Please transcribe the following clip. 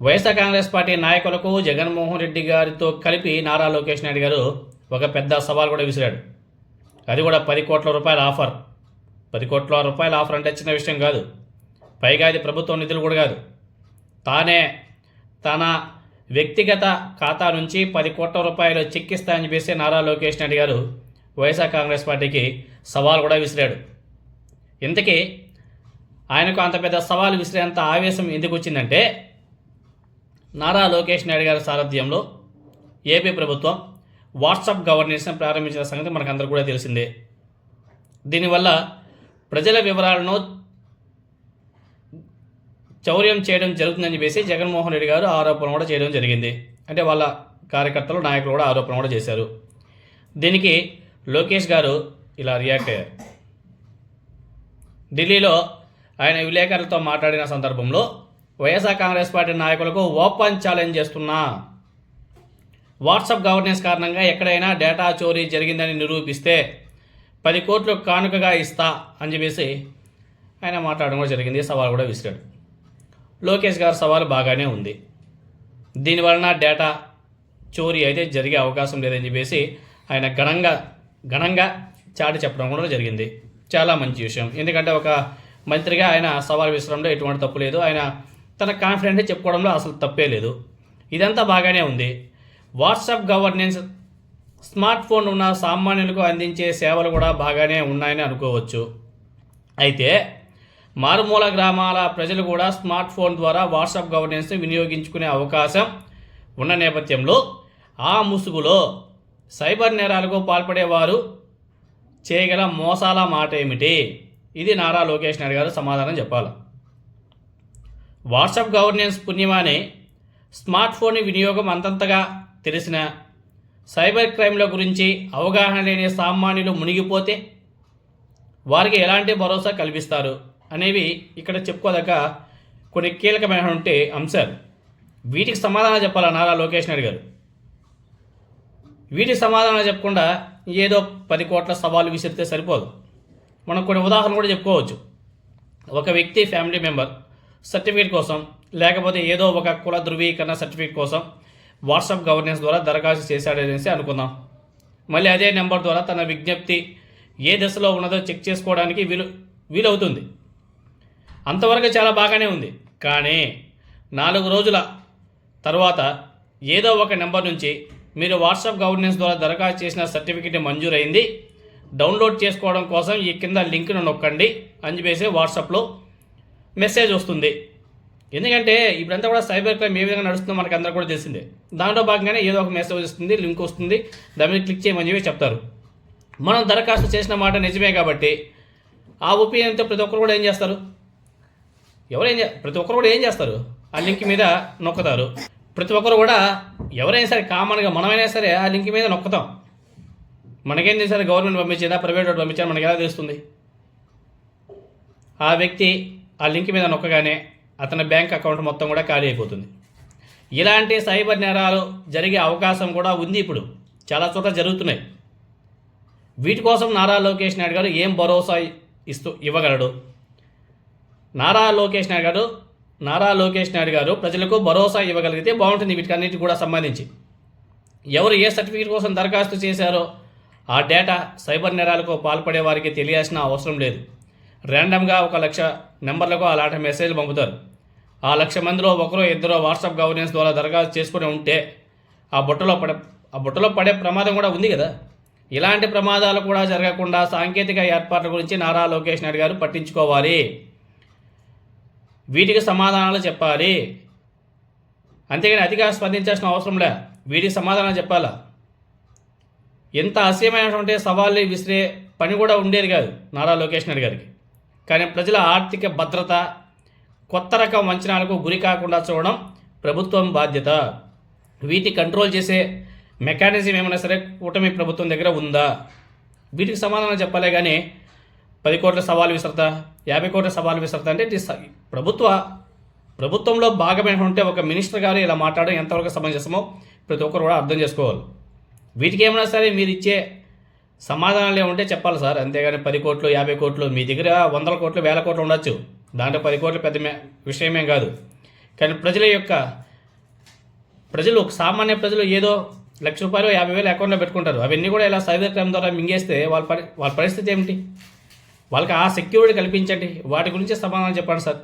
YSR Congress party నాయకులకు జగన్మోహన్ రెడ్డి గారితో కలిపి నారా లోకేష్ నాయుడు గారు ఒక పెద్ద సవాల్ కూడా విసిరాడు. అది కూడా పది కోట్ల రూపాయల ఆఫర్. పది కోట్ల రూపాయల ఆఫర్ అంటే చిన్న విషయం కాదు. పైగా అది ప్రభుత్వం నిధులు కూడా కాదు. తానే తన వ్యక్తిగత ఖాతా నుంచి పది కోట్ల రూపాయలు చెక్కిస్తాయని చెప్పేసి నారా లోకేష్ నాయుడు గారు వైఎస్ఆర్ కాంగ్రెస్ పార్టీకి సవాల్ కూడా విసిరాడు. ఇంతకీ ఆయనకు అంత పెద్ద సవాల్ విసిరేంత ఆవేశం ఎందుకు వచ్చిందంటే నారా లోకేష్ నాయుడు గారి సారథ్యంలో ఏపీ ప్రభుత్వం వాట్సాప్ గవర్నెన్స్ని ప్రారంభించిన సంగతి మనకందరూ కూడా తెలిసిందే. దీనివల్ల ప్రజల వివరాలను చౌర్యం చేయడం జరుగుతుందని చెప్పేసి జగన్మోహన్ రెడ్డి గారు ఆరోపణ కూడా చేయడం జరిగింది. అంటే వాళ్ళ కార్యకర్తలు నాయకులు కూడా ఆరోపణ కూడా చేశారు. దీనికి లోకేష్ గారు ఇలా రియాక్ట్ అయ్యారు. ఢిల్లీలో ఆయన విలేకరులతో మాట్లాడిన సందర్భంలో వైఎస్ఆర్ కాంగ్రెస్ పార్టీ నాయకులకు ఓపెన్ ఛాలెంజ్ చేస్తున్నా. వాట్సాప్ గవర్నెన్స్ కారణంగా ఎక్కడైనా డేటా చోరీ జరిగిందని నిరూపిస్తే పది కోట్లు కానుకగా ఇస్తా అని చెప్పేసి ఆయన మాట్లాడడం కూడా జరిగింది. సవాల్ కూడా విసిరాడు. లోకేష్ గారు సవాలు బాగానే ఉంది. దీనివలన డేటా చోరీ అయితే జరిగే అవకాశం లేదని చెప్పేసి ఆయన ఘనంగా ఘనంగా చాటి చెప్పడం కూడా జరిగింది. చాలా మంచి విషయం. ఎందుకంటే ఒక మంత్రిగా ఆయన సవాల్ విసరంలో ఎటువంటి తప్పు లేదు. ఆయన తన కాన్ఫిడెంట్గా చెప్పుకోవడంలో అసలు తప్పే లేదు. ఇదంతా బాగానే ఉంది. వాట్సాప్ గవర్నెన్స్ స్మార్ట్ ఫోన్ ఉన్న సామాన్యులకు అందించే సేవలు కూడా బాగానే ఉన్నాయని అనుకోవచ్చు. అయితే మారుమూల గ్రామాల ప్రజలు కూడా స్మార్ట్ ఫోన్ ద్వారా వాట్సాప్ గవర్నెన్స్ వినియోగించుకునే అవకాశం ఉన్న నేపథ్యంలో ఆ ముసుగులో సైబర్ నేరాలకు పాల్పడేవారు చేయగల మోసాల మాట ఏమిటి ఇది నారా లోకేష్ నాయుడు గారు సమాధానం చెప్పాలి. వాట్సాప్ గవర్నెన్స్ పుణ్యమాని స్మార్ట్ ఫోన్ వినియోగం అంతంతగా తెలిసిన సైబర్ క్రైమ్ల గురించి అవగాహన లేని సామాన్యులు మునిగిపోతే వారికి ఎలాంటి భరోసా కల్పిస్తారు అనేవి ఇక్కడ చెప్పుకోదగ్గ కొన్ని కీలకమైనటువంటి అంశాలు. వీటికి సమాధానం చెప్పాలా నారా లోకేష్ నాయుడు గారు? వీటికి సమాధానం చెప్పకుండా ఏదో పది కోట్ల సవాలు విసిరితే సరిపోదు. మనం కొన్ని ఉదాహరణ కూడా చెప్పుకోవచ్చు. ఒక వ్యక్తి ఫ్యామిలీ మెంబర్ సర్టిఫికేట్ కోసం లేకపోతే ఏదో ఒక కుల ధృవీకరణ సర్టిఫికేట్ కోసం వాట్సాప్ గవర్నెన్స్ ద్వారా దరఖాస్తు చేశాడనేసి అనుకుందాం. మళ్ళీ అదే నెంబర్ ద్వారా తన విజ్ఞప్తి ఏ దశలో ఉన్నదో చెక్ చేసుకోవడానికి వీలు వీలవుతుంది. అంతవరకు చాలా బాగానే ఉంది. కానీ నాలుగు రోజుల తర్వాత ఏదో ఒక నెంబర్ నుంచి మీరు వాట్సాప్ గవర్నెన్స్ ద్వారా దరఖాస్తు చేసిన సర్టిఫికేట్ మంజూరైంది. డౌన్లోడ్ చేసుకోవడం కోసం ఈ కింద లింక్ను నొక్కండి అని చెప్పేసి వాట్సాప్లో మెసేజ్ వస్తుంది. ఎందుకంటే ఇప్పుడంతా కూడా సైబర్ క్రైమ్ ఏ విధంగా నడుస్తుందో మనకు అందరూ కూడా తెలిసిందే. దాంట్లో భాగంగానే ఏదో ఒక మెసేజ్ వస్తుంది లింక్ వస్తుంది దాని మీద క్లిక్ చేయమని చెప్పి చెప్తారు. మనం దరఖాస్తు చేసిన మాట నిజమే కాబట్టి ఆ ఒపీనియన్తో ప్రతి ఒక్కరు కూడా ఏం చేస్తారు? ఎవరేం చే- ప్రతి ఒక్కరు కూడా ఏం చేస్తారు? ఆ లింక్ మీద నొక్కుతారు. ప్రతి ఒక్కరు కూడా ఎవరైనా సరే కామన్గా మనమైనా సరే ఆ లింక్ మీద నొక్కుతాం. మనకేం చేశారు గవర్నమెంట్ పంపించిందా ప్రైవేట్ వాడు పంపించారా మనకి ఎలా తెలుస్తుంది? ఆ వ్యక్తి ఆ లింక్ మీద నొక్కగానే అతని బ్యాంక్ అకౌంట్ మొత్తం కూడా ఖాళీ అయిపోతుంది. ఇలాంటి సైబర్ నేరాలు జరిగే అవకాశం కూడా ఉంది ఇప్పుడు. చాలా చోట్ల జరుగుతున్నాయి. వీటి కోసం నారా లోకేష్ నాయుడు గారు ఏం భరోసా ఇస్తూ ఇవ్వగలడు? నారా లోకేష్ నాయుడు గారు నారా లోకేష్ నాయుడు గారు ప్రజలకు భరోసా ఇవ్వగలిగితే బాగుంటుంది. వీటికన్నిటికి కూడా సంబంధించి ఎవరు ఏ సర్టిఫికేట్ కోసం దరఖాస్తు చేశారో ఆ డేటా సైబర్ నేరాలకు పాల్పడే వారికి తెలియాల్సిన అవసరం లేదు. ర్యాండమ్గా ఒక లక్ష నెంబర్లకు అలాంటి మెసేజ్ పంపుతారు. ఆ లక్ష మందిలో ఒకరో ఇద్దరో వాట్సాప్ గవర్నెన్స్ ద్వారా దరఖాస్తు చేసుకుని ఉంటే ఆ బుట్టలో పడే ఆ బుట్టలో పడే ప్రమాదం కూడా ఉంది కదా? ఇలాంటి ప్రమాదాలు కూడా జరగకుండా సాంకేతిక ఏర్పాట్ల గురించి నారా లోకేష్ నాయుడు గారు పట్టించుకోవాలి. వీటికి సమాధానాలు చెప్పాలి. అంతేగాని అతిగా స్పందించాల్సిన అవసరం లే. వీటికి సమాధానం చెప్పాలా? ఎంత అసహ్యమైనటువంటి సవాళ్ళు విసిరే పని కూడా ఉండేది కాదు నారా లోకేష్ నాయుడు గారికి. కానీ ప్రజల ఆర్థిక భద్రత కొత్త రకం వంచనాలకు గురి కాకుండా చూడడం ప్రభుత్వం బాధ్యత. వీటి కంట్రోల్ చేసే మెకానిజం ఏమైనా సరే కూటమి ప్రభుత్వం దగ్గర ఉందా? వీటికి సమాధానం చెప్పాలే కానీ పది కోట్ల సవాలు విసరతా యాభై కోట్ల సవాలు విసరత అంటే ప్రభుత్వ ప్రభుత్వంలో భాగమైన ఉంటే ఒక మినిస్టర్ గారు ఇలా మాట్లాడడం ఎంతవరకు సమంజసమో ప్రతి ఒక్కరు కూడా అర్థం చేసుకోవాలి. వీటికి ఏమైనా సరే మీరు ఇచ్చే సమాధానాలు ఏముంటే చెప్పాలి సార్. అంతేగాని పది కోట్లు యాభై కోట్లు మీ దగ్గర వందల కోట్లు వేల కోట్లు ఉండొచ్చు. దాంట్లో పది కోట్లు పెద్ద విషయమే కాదు. కానీ ప్రజల యొక్క ప్రజలు సామాన్య ప్రజలు ఏదో లక్ష రూపాయలు యాభై వేలు అకౌంట్లో పెట్టుకుంటారు. అవన్నీ కూడా ఇలా సైబర్ క్రైమ్ ద్వారా మింగేస్తే వాళ్ళ పరి వాళ్ళ పరిస్థితి ఏమిటి? వాళ్ళకి ఆ సెక్యూరిటీ కల్పించండి. వాటి గురించి సమాధానం చెప్పండి సార్.